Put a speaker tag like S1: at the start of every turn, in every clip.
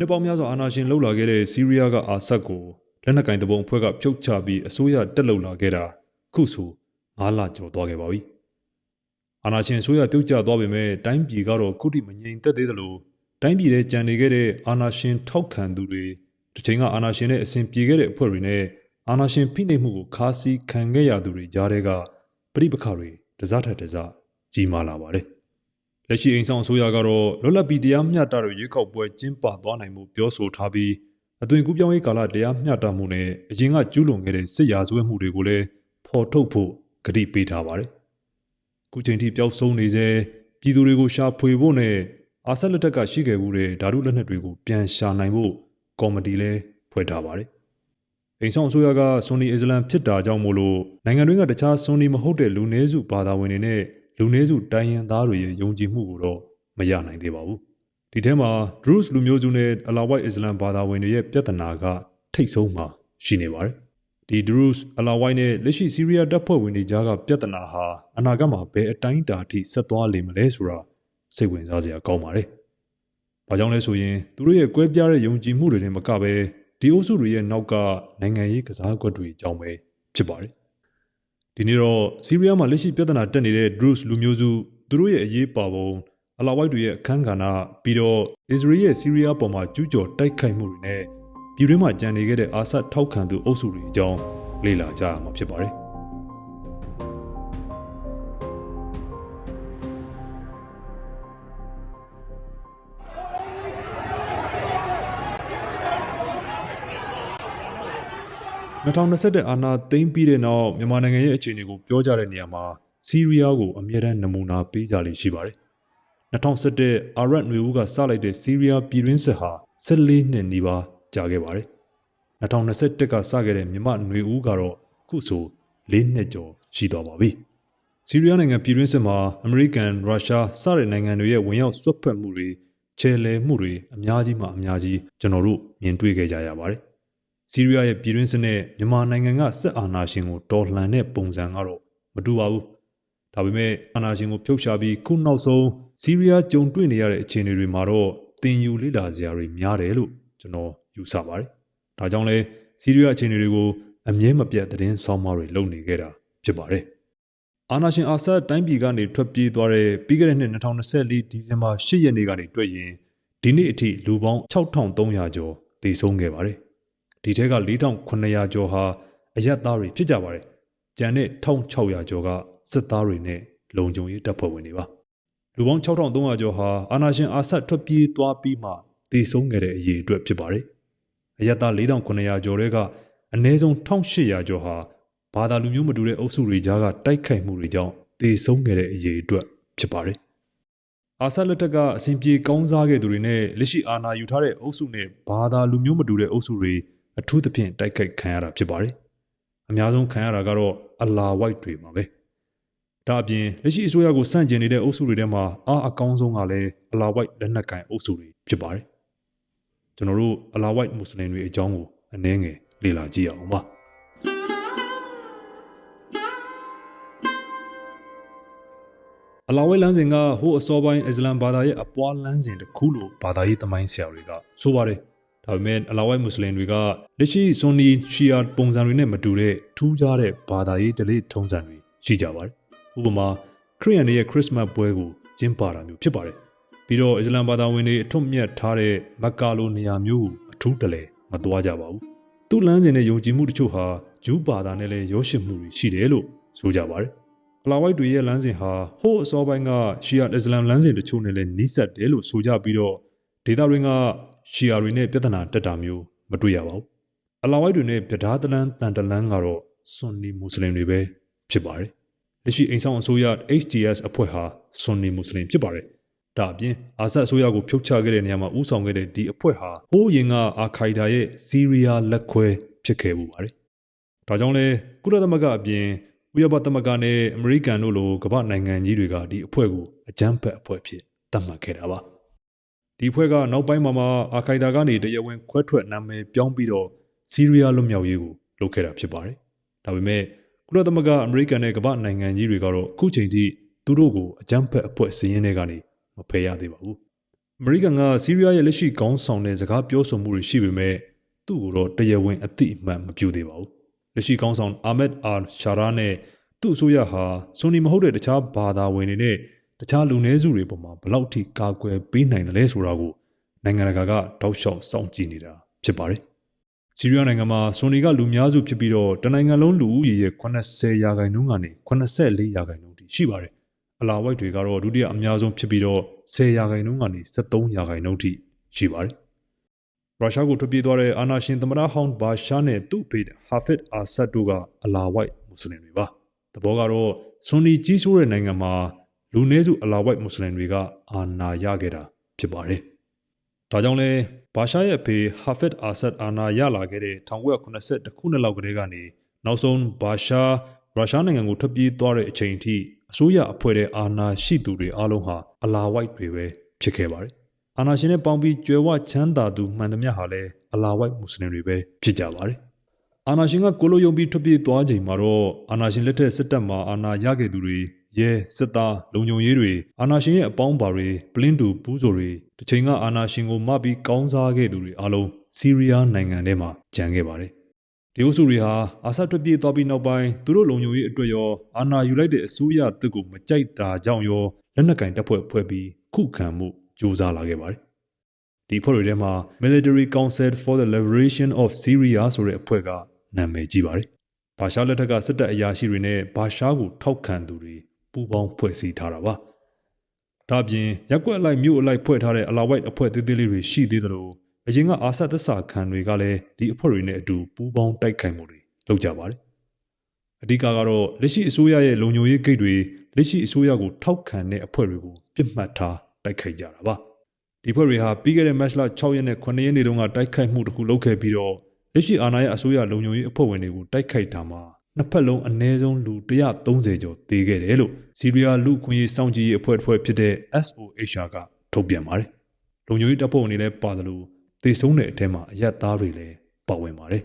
S1: နှစ်ပေါင်းများစွာအာဏာရှင်လှုပ်လာခဲ့တဲ့စီးရီးယားကအာဆတ်ကိုလက်နက်ကင်တပုံအဖွဲ့ကဖြုတ်ချပြီးအစိုးရတက်လှုပ်လာခဲ့တာခုဆို၅လကျော်သွားခဲ့ပါပြီ။အာဏာရှင်အစိုးရပြုတ်ကျသွားပေမဲ့တိုင်းပြည်ကတော့ခုထိမငြိမ်သက်သေးသလိုတိုင်းပြည်ထဲကြံနေခဲ့တဲ့အာဏာရှင်ထောက်ခံသူတွေတစ်ချိန်ကအာဏာရှင်နဲ့အစဉ်ပြေခဲ့တဲ့အဖွဲ့တွေနဲ့အာဏာရှင်ဖိနှိပ်မှုကိုခါးစည်းခံခဲ့ရသူတွေကြားထဲကပြိပခါတွေတစားထက်တစားကြီးမားလာပါတယ်။ လက်ရှိအိမ်ဆောင်အစိုးရကတော့လွတ်လပ်ပြီးတရားမျှတတဲ့ရွေးကောက်ပွဲကျင်းပသွားနိုင်မှုပြောဆိုထားပြီးအသွင်ကူးပြောင်းရေးကာလတရားမျှတမှုနဲ့အရင်ကကျူးလွန်ခဲ့တဲ့စစ်ရာဇဝတ်မှုတွေကိုလည်းဖော်ထုတ်ဖို့ကတိပေးထားပါတယ်။ခုချိန်ထိပျောက်ဆုံးနေစေပြည်သူတွေကိုရှာဖွေဖို့နဲ့အာဆက်လက်ထက်ကရှိခဲ့မှုတဲ့ဓာတုလက်နက်တွေကိုပြန်ရှာနိုင်ဖို့ကော်မတီလည်းဖွဲ့ထားပါတယ်။အိမ်ဆောင်အစိုးရကဆွန်နီအစ္စလမ်ဖြစ်တာကြောင့်မို့လို့နိုင်ငံတွင်းကတခြားဆွန်နီမဟုတ်တဲ့လူနည်းစုဘာသာဝင်တွေနဲ့ လူနည်းစုတိုင်းရင်းသားတွေရဲ့ယုံကြည်မှုကိုတော့မရနိုင်သေးပါဘူး။ဒီထဲမှာဒရုစ်လူမျိုးစုနဲ့အလာဝိုက်အစ္စလမ်ဘာသာဝင်တွေရဲ့ပြဿနာကထိတ်ဆုံးမှာရှိနေပါတယ်။ဒီဒရုစ်အလာဝိုက်နဲ့လက်ရှိစီးရီးယားတပ်ဖွဲ့ဝင်တွေကြားကပြဿနာဟာအနာဂတ်မှာဘယ်အတိုင်းအတာအထိဆက်သွားလိမ့်မလဲဆိုတာစိတ်ဝင်စားစရာကောင်းပါတယ်။ဘာကြောင့်လဲဆိုရင်သူတို့ရဲ့ကွဲပြားတဲ့ယုံကြည်မှုတွေနဲ့မကပဲဒီအုပ်စုတွေရဲ့နောက်ကနိုင်ငံရေးကစားကွက်တွေအကြောင်းပဲဖြစ်ပါတယ်။ ဒီနေ့တော့စီးရီးယားမှာလက်ရှိပြဿနာတက်နေတဲ့ Druze လူမျိုးစုသူတို့ရဲ့အရေးပါပုံအလာဝိုက်တွေရဲ့အခန်းကဏ္ဍပြီးတော့အစ္စရေးရဲ့စီးရီးယားပေါ်မှာကျူးကျော်တိုက်ခိုက်မှုတွေနဲ့ပြည်တွင်းမှာကြံနေခဲ့တဲ့အာဆတ်ထောက်ခံသူအုပ်စုတွေအကြောင်းလေ့လာကြရမှာဖြစ်ပါတယ်။ 2021အာနာသိမ်းပြီးတဲ့နောက်မြန်မာနိုင်ငံရဲ့အခြေအနေကိုပြောကြတဲ့နေရာမှာစီးရီးယားကိုအမြဲတမ်းနမူနာပေးကြလိမ့်ရှိပါတယ်။2021အာရတ်နွေဦးကစလိုက်တဲ့စီးရီးယားပြည်တွင်းစစ်ဟာ14နှစ်နီးပါးကြာခဲ့ပါတယ်။2021ကစခဲ့တဲ့မြန်မာနွေဦးကတော့ခုဆို၄နှစ်ကျော်ရှိသွားပါပြီ။စီးရီးယားနိုင်ငံပြည်တွင်းစစ်မှာအမေရိကန်၊ရုရှားစတဲ့နိုင်ငံတွေရဲ့ဝင်ရောက်ဆွတ်ဖက်မှုတွေချဲလဲမှုတွေအများကြီးမှအများကြီးကျွန်တော်တို့မြင်တွေ့ခဲ့ကြရပါတယ်။ စီးရီးယားရဲ့ပြည်တွင်းစစ်နဲ့မြန်မာနိုင်ငံကစစ်အာဏာရှင်ကိုတော်လှန်တဲ့ပုံစံကတော့မတူပါဘူး။ဒါပေမဲ့အာဏာရှင်ကိုဖြုတ်ချပြီးခုနောက်ဆုံးစီးရီးယားကြုံတွေ့နေရတဲ့အခြေအနေတွေမှာတော့တင်ယူလေ့လာစရာတွေများတယ်လို့ကျွန်တော်ယူဆပါတယ်။ဒါကြောင့်လဲစီးရီးယားအခြေအနေတွေကိုအမြဲမပြတ်သတင်းဆောင်းပါးတွေလုပ်နေခဲ့တာဖြစ်ပါတယ်။အာနာရှင်အာဆတ်တိုင်းပြည်ကနေထွက်ပြေးသွားတဲ့ပြီးခဲ့တဲ့နှစ်2024ဒီဇင်ဘာ10ရက်နေ့ကနေတွေ့ရင်ဒီနေ့အထိလူပေါင်း6300ကျော်တည်ဆုံးခဲ့ပါတယ်။ ဒီထဲက4900ကျော်ဟာအရက်သားတွေဖြစ်ကြပါတယ်။ကျန်တဲ့1600ကျော်ကစစ်သားတွေနဲ့လုံခြုံရေးတပ်ဖွဲ့ဝင်တွေပါ။လူပေါင်း6300ကျော်ဟာအာနာရှင်အာဆတ်ထွက်ပြေးသွားပြီးမှတည်ဆုံးခဲ့တဲ့အရေးအတွက်ဖြစ်ပါတယ်။အရက်သား4900ကျော်တွေကအနည်းဆုံး1800ကျော်ဟာဘာသာလူမျိုးမတူတဲ့အုပ်စုတွေကြားကတိုက်ခိုက်မှုတွေကြောင့်တည်ဆုံးခဲ့တဲ့အရေးအတွက်ဖြစ်ပါတယ်။အာဆတ်လက်ထက်ကအစဉ်ပြေကောင်းစားခဲ့သူတွေနဲ့လက်ရှိအာဏာယူထားတဲ့အုပ်စုနဲ့ဘာသာလူမျိုးမတူတဲ့အုပ်စုတွေ အထူးသဖြင့်တိုက်ခိုက်ခံရတာဖြစ်ပါတယ်။အများဆုံးခံရတာကတော့အလာဝိုက်တွေမှာပဲ။ဒါအပြင်လက်ရှိအစိုးရကိုစန့်ကျင်နေတဲ့အုပ်စုတွေထဲမှာအားအကောင်းဆုံးကလည်းအလာဝိုက်လက်နက်ကိုင်အုပ်စုတွေဖြစ်ပါတယ်။ကျွန်တော်တို့အလာဝိုက်မွတ်စလင်တွေအကြောင်းကိုအနည်းငယ်လေ့လာကြည့်အောင်ပါ။အလာဝဲလမ်းစဉ်ကဟိုအစောပိုင်းအစ္စလမ်ဘာသာရဲ့အပွားလမ်းစဉ်တစ်ခုလို့ဘာသာရေးသမိုင်းဆရာတွေကဆိုပါတယ် ဒါပေမဲ့အလာဝိုက်မွတ်စလင်တွေကလက်ရှိဆွန်နီရှီယာပုံစံတွေနဲ့မတူတဲ့ထူးခြားတဲ့ဘာသာရေးဓလေ့ထုံးစံတွေရှိကြပါတယ်။ဥပမာခရစ်ယာန်တွေရဲ့ခရစ်မတ်ပွဲကိုကျင်းပတာမျိုးဖြစ်ပါတယ်။ပြီးတော့အစ္စလမ်ဘာသာဝင်တွေအထွတ်မြတ်ထားတဲ့မက္ကာလိုနေရာမျိုးကိုအထူးတလဲမသွားကြပါဘူး။သူ့လမ်းစဉ်နဲ့ယုံကြည်မှုတချို့ဟာဂျူးဘာသာနဲ့လည်းရောရှစ်မှုတွေရှိတယ်လို့ဆိုကြပါတယ်။အလာဝိုက်တွေရဲ့လမ်းစဉ်ဟာဟိုးအစောပိုင်းကရှီယာအစ္စလမ်လမ်းစဉ်တချို့နဲ့လည်းနီးစပ်တယ်လို့ဆိုကြပြီးတော့ဒေတာတွေက ရှီယာတွေနဲ့ပြဿနာတက်တာမျိုးမတွေ့ရပါဘူး။အလာဝိုက်တွေနဲ့ဗဒါတလန်တန်တလန်ကတော့ဆွန်နီမွတ်စလင်တွေပဲဖြစ်ပါတယ်။လက်ရှိအိမ်ဆောင်အစိုးရ HDS အဖွဲ့ဟာဆွန်နီမွတ်စလင်ဖြစ်ပါတယ်။ဒါအပြင်အာဆတ်အစိုးရကိုဖြုတ်ချခဲ့တဲ့နေရာမှာဥဆောင်ခဲ့တဲ့ဒီအဖွဲ့ဟာဟိုးရင်ကအာခိုင်ဒါရဲ့စီးရီးယားလက်ခွဲဖြစ်ခဲ့မှုပါတယ်။ဒါကြောင့်လဲကုလသမဂ္ဂအပြင်ဥရောပသမဂ္ဂနဲ့အမေရိကန်တို့လိုကမ္ဘာနိုင်ငံကြီးတွေကဒီအဖွဲ့ကိုအကြမ်းဖက်အဖွဲ့ဖြစ်သတ်မှတ်ခဲ့တာပါ။ ဒီဖွဲ့ကနောက်ပိုင်းမှာမှအာခိုင်ဒါကနေတရားဝင်ခွဲထွက်နာမည်ပြောင်းပြီးတော့စီးရီးယားလွတ်မြောက်ရေးကိုလုပ်ခဲ့တာဖြစ်ပါတယ်။ဒါပေမဲ့ကုလသမဂ္ဂအမေရိကန်နဲ့ကမ္ဘာနိုင်ငံကြီးတွေကတော့အခုချိန်ထိသူတို့ကိုအကြမ်းဖက်အဖွဲ့စည်းရင်းတွေကနေမဖယ်ရသေးပါဘူး။အမေရိကန်ကဆီးရီးယားရဲ့လက်ရှိခေါင်းဆောင်တဲ့စကားပြောဆိုမှုတွေရှိပေမဲ့သူ့ကိုတော့တရားဝင်အသိအမှတ်မပြုသေးပါဘူးလက်ရှိခေါင်းဆောင်အာမက်အာရှာရာနဲ့သူ့အစိုးရဟာဆွန်နီမဟုတ်တဲ့တခြားဘာသာဝင်တွေနဲ့ တခြားလူနည်းစုတွေပေါ်မှာဘယ်လောက်ထိကာကွယ်ပေးနိုင်တယ်လဲဆိုတာကိုနိုင်ငံတကာကတောက်လျှောက်စောင့်ကြည့်နေတာဖြစ်ပါတယ်ဆီးရီးယားနိုင်ငံမှာဆွန်နီကလူများစုဖြစ်ပြီးတော့တနိုင်ငံလုံးလူဦးရေရဲ့80ရာခိုင်နှုန်းကနေ84ရာခိုင်နှုန်းထိရှိပါတယ်အလာဝိုက်တွေကတော့ဒုတိယအများဆုံးဖြစ်ပြီးတော့10ရာခိုင်နှုန်းကနေ73ရာခိုင်နှုန်းထိရှိပါတယ်ရုရှားကိုထွက်ပြေးသွားတဲ့အာနာရှင်သမ္မတဟောင်းဘာရှားနဲ့သူ့ဖေဟာဖစ်အာဆတ်တို့ကအလာဝိုက်မွတ်စလင်တွေပါ။တဘောကတော့ဆွန်နီကြီးစိုးတဲ့နိုင်ငံမှာ လူနည်းစုအလာဝိုက်မွတ်စလင်တွေကအာဏာရခဲ့တာဖြစ်ပါတယ်။ဒါကြောင့်လဲဘာရှားရဲ့ဖေဟာဖစ်အာဆတ်အာဏာရလာခဲ့တဲ့1982ခုနှစ်လောက်ကတည်းကနေနောက်ဆုံးဘာရှားရုရှားနိုင်ငံကိုထွက်ပြေးသွားတဲ့အချိန်အထိအစိုးရအဖွဲ့တဲ့အာဏာရှိသူတွေအားလုံးဟာအလာဝိုက်တွေပဲဖြစ်ခဲ့ပါတယ်။အာဏာရှင်နဲ့ပေါင်းပြီးကြွယ်ဝချမ်းသာသူမှန်သမျှဟာလည်းအလာဝိုက်မွတ်စလင်တွေပဲဖြစ်ကြပါတယ်။အာဏာရှင်ကကိုလိုယုံပြီးထွက်ပြေးသွားချိန်မှာတော့အာဏာရှင်လက်ထက်စစ်တပ်မှအာဏာရခဲ့သူတွေ ရဲစစ်သားလုံခြုံရေးတွေအာဏာရှင်ရဲ့အပေါင်းပါတွေပလင်းတူပူးဆိုတွေတစ်ချိန်ကအာဏာရှင်ကိုမပြီးကောင်းစားခဲ့သူတွေအားလုံးစီးရီးယားနိုင်ငံထဲမှာကြံခဲ့ပါတယ်။ဒီအုပ်စုတွေဟာအာဆတ်ထွက်ပြေးသွားပြီးနောက်ပိုင်းသူတို့လုံခြုံရေးအတွက်ရောအာဏာယူလိုက်တဲ့အစိုးရတစ်ကိုမကြိုက်တာကြောင့်ရောလက်နက်ကင်တပ်ဖွဲ့ဖွဲ့ပြီးခုခံမှုကြိုးစားလာခဲ့ပါတယ်။ဒီဖွဲ့တွေထဲမှာ Military Council for the Liberation of Syria ဆိုတဲ့အဖွဲ့ကနာမည်ကြီးပါတယ်။ဘာရှားလက်ထက်ကစစ်တပ်အရာရှိတွေနဲ့ဘာရှားကိုထောက်ခံသူတွေ ပူးပေါင်းဖွဲ့စည်းထားတာပါ။ဒါ့အပြင်ရက်ွက်အလိုက်မြို့အလိုက်ဖွဲ့ထားတဲ့အလာဝိုက်အဖွဲ့သေးသေးလေးတွေရှိသေးသလိုအရင်ကအာဆတ်သစ္စာခံတွေကလည်းဒီအဖွဲ့တွေနဲ့အတူပူးပေါင်းတိုက်ခိုက်မှုတွေလုပ်ကြပါတယ်။အဓိကကတော့လက်ရှိအစိုးရရဲ့လုံခြုံရေးဂိတ်တွေလက်ရှိအစိုးရကိုထောက်ခံတဲ့အဖွဲ့တွေကိုပြစ်မှတ်ထားတိုက်ခိုက်ကြတာပါ။ဒီဖွဲ့တွေဟာပြီးခဲ့တဲ့မတ်လ6ရက်နဲ့9ရက်နေ့တုန်းကတိုက်ခိုက်မှုတစ်ခုလုပ်ခဲ့ပြီးတော့လက်ရှိအာဏာရအစိုးရလုံခြုံရေးအဖွဲ့ဝင်တွေကိုတိုက်ခိုက်တာမှာ နှစ်ဖက်လုံးအ ਨੇ ဆုံးလူ130ကျော်သေခဲ့တယ်လို့စီးရီးယားလူခွင့်ရေးစောင့်ကြည့်ရေးအဖွဲ့တစ်ဖွဲ့ဖြစ်တဲ့ SOHR ကထုတ်ပြန်ပါတယ်။လုံခြုံရေးတပ်ဖွဲ့ဝင်တွေလည်းပါတယ်လို့သေဆုံးတဲ့အထက်မှာအရက်သားတွေလည်းပါဝင်ပါတယ်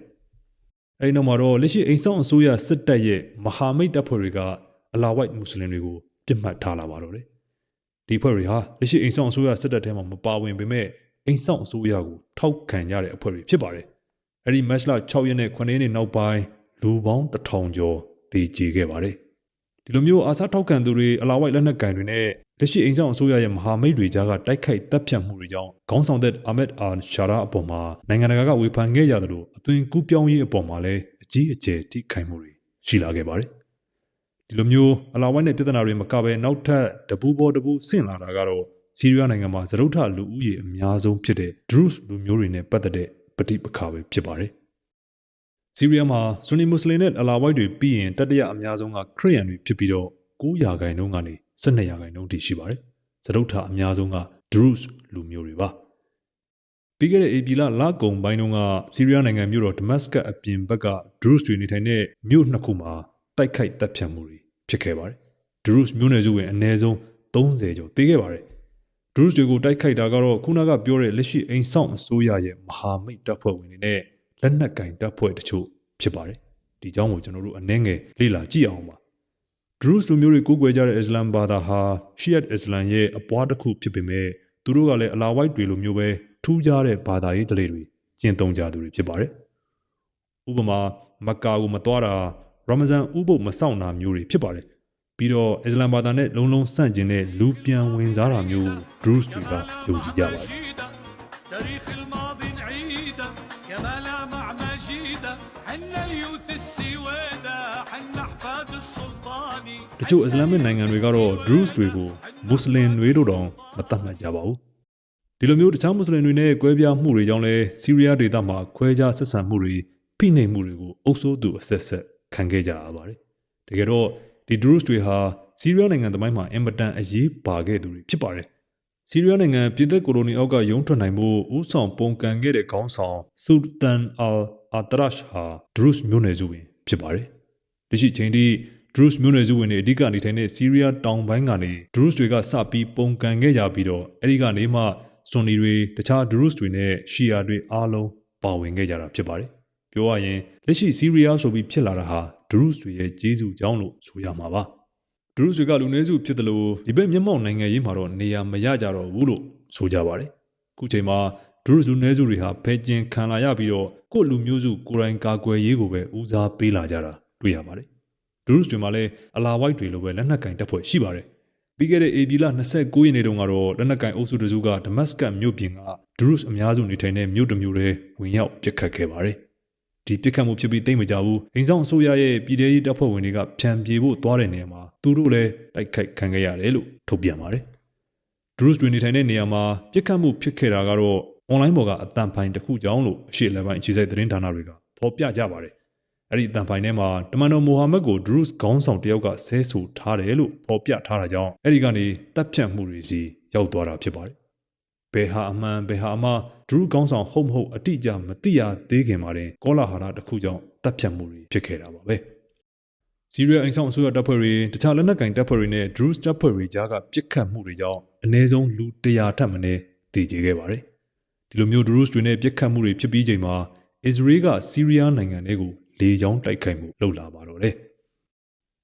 S1: ။အဲဒီနောက်မှာတော့လက်ရှိအိမ်ဆောင်အစိုးရစစ်တပ်ရဲ့မဟာမိတ်တပ်ဖွဲ့တွေကအလာဝိုက်မွတ်စလင်တွေကိုပြစ်မှတ်ထားလာပါတော့တယ်။ဒီဖွဲ့တွေဟာလက်ရှိအိမ်ဆောင်အစိုးရစစ်တပ်ထဲမှာမပါဝင်ပေမဲ့အိမ်ဆောင်အစိုးရကိုထောက်ခံကြတဲ့အဖွဲ့တွေဖြစ်ပါတယ်။အဲဒီမတ်လ6ရက်နဲ့9ရက်နေ့နောက်ပိုင်း လူပေါင်း1000ကျော်တည်ကြည်ခဲ့ပါတယ်။ဒီလိုမျိုးအာဆာထောက်ခံသူတွေအလာဝိုက်လက်နက်ကင်တွေနဲ့လက်ရှိအိမ်ဆောင်အစိုးရရဲ့မဟာမိတ်တွေကြားကတိုက်ခိုက်တပ်ဖြတ်မှုတွေကြောင့်ခေါင်းဆောင်တဲ့အာမက်အာရှာရာအပေါ်မှာနိုင်ငံတကာကဝေဖန်ခဲ့ကြသလိုအသွင်ကူးပြောင်းရေးအပေါ်မှာလည်းအကြီးအကျယ်ထိခိုက်မှုတွေရှိလာခဲ့ပါတယ်။ဒီလိုမျိုးအလာဝိုက်နဲ့ပြည်ထနာတွေမကဘဲနောက်ထပ်တပူပေါ်တပူဆင့်လာတာကတော့ဆီးရီးယားနိုင်ငံမှာသရုတ်ထလူဦးရေအများဆုံးဖြစ်တဲ့ဒရုစ်လူမျိုးတွေနဲ့ပတ်သက်တဲ့ပဋိပက္ခပဲဖြစ်ပါတယ်။ ဆီးရီးယားမှာဆွန်နီမွတ်စလင်နဲ့အလာဝိုက်တွေပြီးရင်တတိယအများဆုံးကခရစ်ယာန်တွေဖြစ်ပြီးတော့9ရာခိုင်နှုန်းကနေ12ရာခိုင်နှုန်းထိရှိပါတယ်။သရုတ်ထအများဆုံးကဒရုစ်လူမျိုးတွေပါ။ပြီးခဲ့တဲ့ဧပြီလလကုံပိုင်းတုန်းကဆီးရီးယားနိုင်ငံမြို့တော်ဒမတ်စကတ်အပြင်ဘက်ကဒရုစ်တွေနေထိုင်တဲ့မြို့နှစ်ခုမှာတိုက်ခိုက်တပ်ဖြတ်မှုတွေဖြစ်ခဲ့ပါတယ်။ဒရုစ်မြို့နယ်စုဝင်အနည်းဆုံး30ကျော်တေးခဲ့ပါတယ်။ဒရုစ်တွေကိုတိုက်ခိုက်တာကတော့ခုနကပြောတဲ့လက်ရှိအိမ်ဆောင်အစိုးရရဲ့မဟာမိတ်တပ်ဖွဲ့ဝင်တွေနဲ့ လက်နက်ကင်တပ်ဖွဲ့တချို့ဖြစ်ပါတယ်။ဒီအကြောင်းကိုကျွန်တော်တို့အနည်းငယ်လေ့လာကြည့်အောင်ပါ။ဒရုစ်လူမျိုးတွေကိုးကွယ်ကြတဲ့အစ္စလမ်ဘာသာဟာရှီယတ်အစ္စလမ်ရဲ့အပွားတစ်ခုဖြစ်ပေမဲ့သူတို့ကလည်းအလာဝိုက်တွေလိုမျိုးပဲထူးခြားတဲ့ဘာသာရေးဓလေ့တွေကျင့်သုံးကြသူတွေဖြစ်ပါတယ်။ဥပမာမက္ကာကိုမသွားတာရမဇန်ဥပုပ်မဆောင်တာမျိုးတွေဖြစ်ပါတယ်။ပြီးတော့အစ္စလမ်ဘာသာနဲ့လုံးလုံးဆန့်ကျင်တဲ့လူပြန်ဝင်စားတာမျိုးဒရုစ်တွေကယုံကြည်ကြပါတယ်။
S2: مجيده حنا اليوث السويده حنا احفاد السلطاني
S1: တချို့အစ္စလာမစ်နိုင်ငံတွေကတော့ Druze တွေကိုမွတ်စလင်တွေတို့တောင်မတတ်မှတ်ကြပါဘူးဒီလိုမျိုးတခြားမွတ်စလင်တွေနဲ့ကွဲပြားမှုတွေကြောင့်လဲစီးရီးယားဒေသမှာခွဲခြားဆက်ဆံမှုတွေဖိနှိပ်မှုတွေကိုအုပ်စိုးသူအဆက်ဆက်ခံခဲ့ကြရပါတယ်တကယ်တော့ဒီ Druze တွေဟာစီးရီးယားနိုင်ငံသမိုင်းမှာအင်မတန်အရေးပါခဲ့သူတွေဖြစ်ပါတယ်စီးရီးယားနိုင်ငံပြည်သက်ကိုလိုနီအောက်ကရုံးထွက်နိုင်မှုဥဆောင်ပုံကန်ခဲ့တဲ့ခေါင်းဆောင်ဆူတန်အယ် အာတရရှ်ဟာဒရုစ်မျိုးနွယ်စုဝင်ဖြစ်ပါတယ်။ဒီရှိချိန်ထိဒရုစ်မျိုးနွယ်စုဝင်တွေအဓိကနေထိုင်တဲ့စီးရီးယားတောင်ပိုင်းကနေဒရုစ်တွေကစပြီးပုံကန်ခဲ့ကြပြီးတော့အဲဒီကနေမှဆွန်နီတွေတခြားဒရုစ်တွေနဲ့ရှီယာတွေအားလုံးပါဝင်ခဲ့ကြတာဖြစ်ပါတယ်။ပြောရရင်လက်ရှိစီးရီးယားဆိုပြီးဖြစ်လာတာဟာဒရုစ်တွေရဲ့ဂျေဇုကြောင့်လို့ဆိုရမှာပါ။ဒရုစ်တွေကလူနည်းစုဖြစ်တယ်လို့ဒီဘက်မျက်မှောက်နိုင်ငံရေးမှာတော့နေရာမရကြတော့ဘူးလို့ဆိုကြပါတယ်။ခုချိန်မှာ ဒရုစ်လူနည်းစုတွေဟာဖဲကျင်ခံလာရပြီးတော့ကိုယ့်လူမျိုးစုကိုယ်တိုင်ကာကွယ်ရေးကိုပဲဦးစားပေးလာကြတာတွေ့ရပါတယ်။ဒရုစ်တွေမှာလည်းအလာဝိုက်တွေလိုပဲလက်နက်ကင်တပ်ဖွဲ့ရှိပါတယ်။ပြီးခဲ့တဲ့ AB လ29ရက်နေ့တုန်းကတော့လက်နက်ကင်အုပ်စုတစုကဒမတ်စကတ်မြို့ပြင်ကဒရုစ်အများစုနေထိုင်တဲ့မြို့တစ်မြို့ထဲဝင်ရောက်ပစ်ခတ်ခဲ့ပါတယ်။ဒီပြစ်ခတ်မှုဖြစ်ပြီးတိတ်မကြဘူးအိမ်ဆောင်အစိုးရရဲ့ပြည်ထရေးတပ်ဖွဲ့ဝင်တွေကဖြန်ပြေဖို့သွားတဲ့နေရာမှာသူတို့လည်းတိုက်ခိုက်ခံခဲ့ရတယ်လို့ထုတ်ပြန်ပါတယ်ဒရုစ်တွေနေထိုင်တဲ့နေရာမှာပြစ်ခတ်မှုဖြစ်ခဲ့တာကတော့ အွန်လိုင်းပေါ်ကအတန်ဖိုင်တစ်ခုကြောင့်လို့အရှိလည်းပိုင်းအခြေစိုက်သတင်းဌာနတွေကဖော်ပြကြပါတယ်အဲ့ဒီအတန်ဖိုင်ထဲမှာတမန်တော်မိုဟာမက်ကိုဒရုစ်ခေါင်းဆောင်တယောက်ကဆဲဆိုထားတယ်လို့ဖော်ပြထားတာကြောင့်အဲ့ဒီကနေတပ်ဖြတ်မှုတွေစီရောက်သွားတာဖြစ်ပါတယ်ဘယ်ဟာအမှန်ဘယ်ဟာအမှားဒရုကောင်းဆောင်ဟုတ်မဟုတ်အတိအကျမသိရသေးခင်မှာတင်ကောလာဟာလတစ်ခုကြောင့်တပ်ဖြတ်မှုတွေဖြစ်ခဲ့တာပါပဲစီးရီးယားအိမ်ဆောင်အစိုးရတပ်ဖွဲ့တွေတခြားလက်နက်ကင်တပ်ဖွဲ့တွေနဲ့ဒရုတပ်ဖွဲ့တွေကြားကပြစ်ခတ်မှုတွေကြောင့်အနည်းဆုံးလူ100ထက်မနည်းတည်ကြခဲ့ပါတယ် ဒီလိုမျိုးဒရုတွေနဲ့ပြစ်ခတ်မှုတွေဖြစ်ပြီးချိန်မှာအစ္စရေးကစီးရီးယားနိုင်ငံတွေကိုလေကြောင်းတိုက်ခိုက်မှုလုပ်လာပါတော့တယ်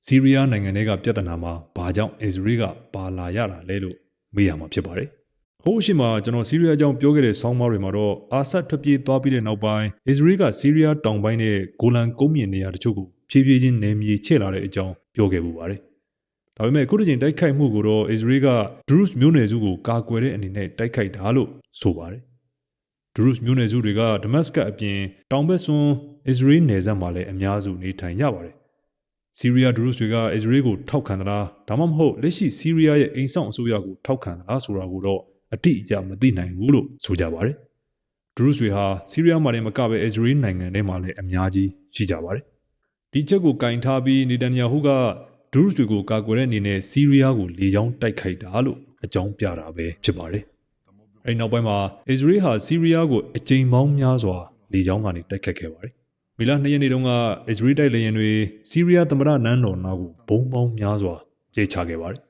S1: စီးရီးယားနိုင်ငံတွေကပြဿနာမှာဘာကြောင့်အစ္စရေးကပါလာရတာလဲလို့မေးရမှာဖြစ်ပါတယ်ဟိုးရှိမှာကျွန်တော်စီးရီးယားအကြောင်းပြောခဲ့တဲ့ဆောင်းပါးတွေမှာတော့အာဆတ်ထွက်ပြေးသွားပြီးတဲ့နောက်ပိုင်းအစ္စရေးကစီးရီးယားတောင်ပိုင်းနဲ့ဂိုလန်ကုန်းမြင့်နေရာတချို့ကိုဖြည်းဖြည်းချင်းနယ်မြေချဲ့လာတဲ့အကြောင်းပြောခဲ့ပူပါတယ်။ဒါပေမဲ့အခုတစ်ချိန်တိုက်ခိုက်မှုကိုတော့အစ္စရေးကဒရုစ်မျိုးနွယ်စုကိုကာကွယ်တဲ့အနေနဲ့တိုက်ခိုက်တာလို့ဆိုပါတယ်။ ဒရုစ်မျိုးနွယ်စုတွေကဒမတ်စကတ်အပြင်တောင်ဘက်စွန်းအစ္စရေးနယ်စပ်မှာလည်းအများစုနေထိုင်ကြပါတယ်။စီးရီးယားဒရုစ်တွေကအစ္စရေးကိုထောက်ခံသလားဒါမှမဟုတ်လက်ရှိစီးရီးယားရဲ့အိမ်ဆောင်အစိုးရကိုထောက်ခံသလားဆိုတာကိုတော့အတိအကျမသိနိုင်ဘူးလို့ဆိုကြပါတယ်။ဒရုစ်တွေဟာစီးရီးယားမှာလည်းမကပဲအစ္စရေးနိုင်ငံထဲမှာလည်းအများကြီးရှိကြပါတယ်။ဒီချက်ကိုကင်ထားပြီးနေတန်ယာဟုကဒရုစ်တွေကိုကာကွယ်တဲ့အနေနဲ့စီးရီးယားကိုလေကြောင်းတိုက်ခိုက်တာလို့အကြောင်းပြတာပဲဖြစ်ပါတယ်။ အဲဒီနောက်ပိုင်းမှာအစ္စရေးဟာစီးရီးယားကိုအကြိမ်ပေါင်းများစွာလေကြောင်းကနေတိုက်ခိုက်ခဲ့ပါတယ်။မီလာ၂ရက်နေ့တုန်းကအစ္စရေးတိုက်လေယာဉ်တွေစီးရီးယားသမ္မတနန်းတော်နာကိုဘုံပေါင်းများစွာကျေချခဲ့ပါတယ်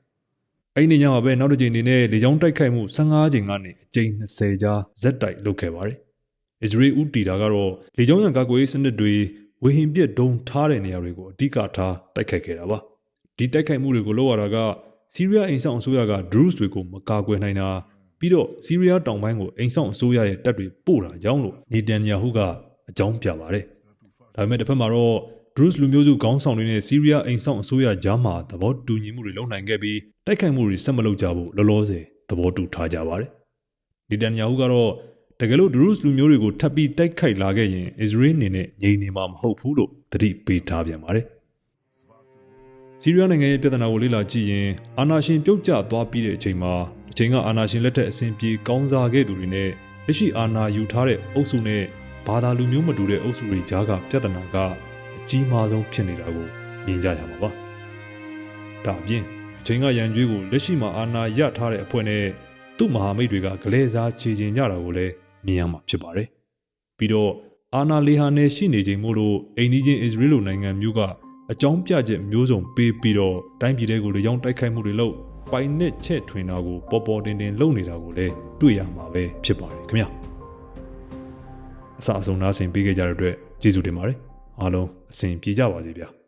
S1: အဲ့ဒီညမှာပဲနောက်တစ်ချိန်အနေနဲ့လေကြောင်းတိုက်ခိုက်မှု15ချိန်ကနေအကြိမ်20ကြာဇက်တိုက်လုပ်ခဲ့ပါတယ်။အစ္စရေးဦးတီတာကတော့လေကြောင်းရန်ကာကွယ်ရေးစနစ်တွေဝေဟင်ပစ်ဒုံထားတဲ့နေရာတွေကိုအဓိကထားတိုက်ခိုက်ခဲ့တာပါ။ဒီတိုက်ခိုက်မှုတွေကိုလုပ်ရတာကစီးရီးယားအိမ်ဆောင်အစိုးရကဒရုစ်တွေကိုမကာကွယ်နိုင်တာ ပြီးတော့စီးရီးယားတောင်ပိုင်းကိုအိမ်ဆောင်အစိုးရရဲ့တပ်တွေပို့တာကြောင့်လို့နေတန်ယာဟုကအကြောင်းပြပါတယ်။ဒါပေမဲ့တစ်ဖက်မှာတော့ဒရုစ်လူမျိုးစုခေါင်းဆောင်တွေနဲ့စီးရီးယားအိမ်ဆောင်အစိုးရကြားမှာသဘောတူညီမှုတွေလုပ်နိုင်ခဲ့ပြီးတိုက်ခိုက်မှုတွေဆက်မလုပ်ကြဖို့လောလောဆယ်သဘောတူထားကြပါတယ်။ဒီတန်ညာဟုကတော့တကယ်လို့ဒရုစ်လူမျိုးတွေကိုထပ်ပြီးတိုက်ခိုက်လာခဲ့ရင်အစ္စရေးအနေနဲ့ငြိမ်နေမှာမဟုတ်ဘူးလို့သတိပေးထားပြန်ပါတယ်။စီးရီးယားနိုင်ငံရဲ့ပြဿနာကိုလေ့လာကြည့်ရင်အာနာရှင်ပြုတ်ကျသွားပြီးတဲ့အချိန်မှာ အချိန်ကအာနာရှင်လက်ထက်အစဉ်ပြေကောင်းစားခဲ့သူတွေနဲ့လက်ရှိအာနာယူထားတဲ့အုပ်စုနဲ့ဘာသာလူမျိုးမတူတဲ့အုပ်စုတွေကြားကပြဿနာကအကြီးမားဆုံးဖြစ်နေတာကိုမြင်ကြရမှာပါ။ဒါအပြင်အချိန်ကရန်ကြွေးကိုလက်ရှိမှာအာဏာရထားတဲ့အဖွဲ့နဲ့သူ့မဟာမိတ်တွေကဂလဲစားခြေကျင်ကြတာကိုလည်းမြင်ရမှာဖြစ်ပါတယ်။ပြီးတော့အာဏာလေဟာနဲ့ရှိနေချိန်မို့လို့အိန္ဒိချင်းအစ္စရေးလိုနိုင်ငံမျိုးကအကြောင်းပြချက်မျိုးစုံပေးပြီးတော့တိုင်းပြည်တွေကိုလေကြောင်းတိုက်ခိုက်မှုတွေလုပ် ပိုင်နဲ့ချက်ထွင်တာကိုပေါ်ပေါ်တင်တင်လုပ်နေတာကိုလည်းတွေ့ရမှာပဲဖြစ်ပါတယ်ခင်ဗျာအစအဆုံးနားဆင်ပေးခဲ့ကြတဲ့အတွက်ကျေးဇူးတင်ပါတယ်အားလုံးအဆင်ပြေကြပါစေဗျာ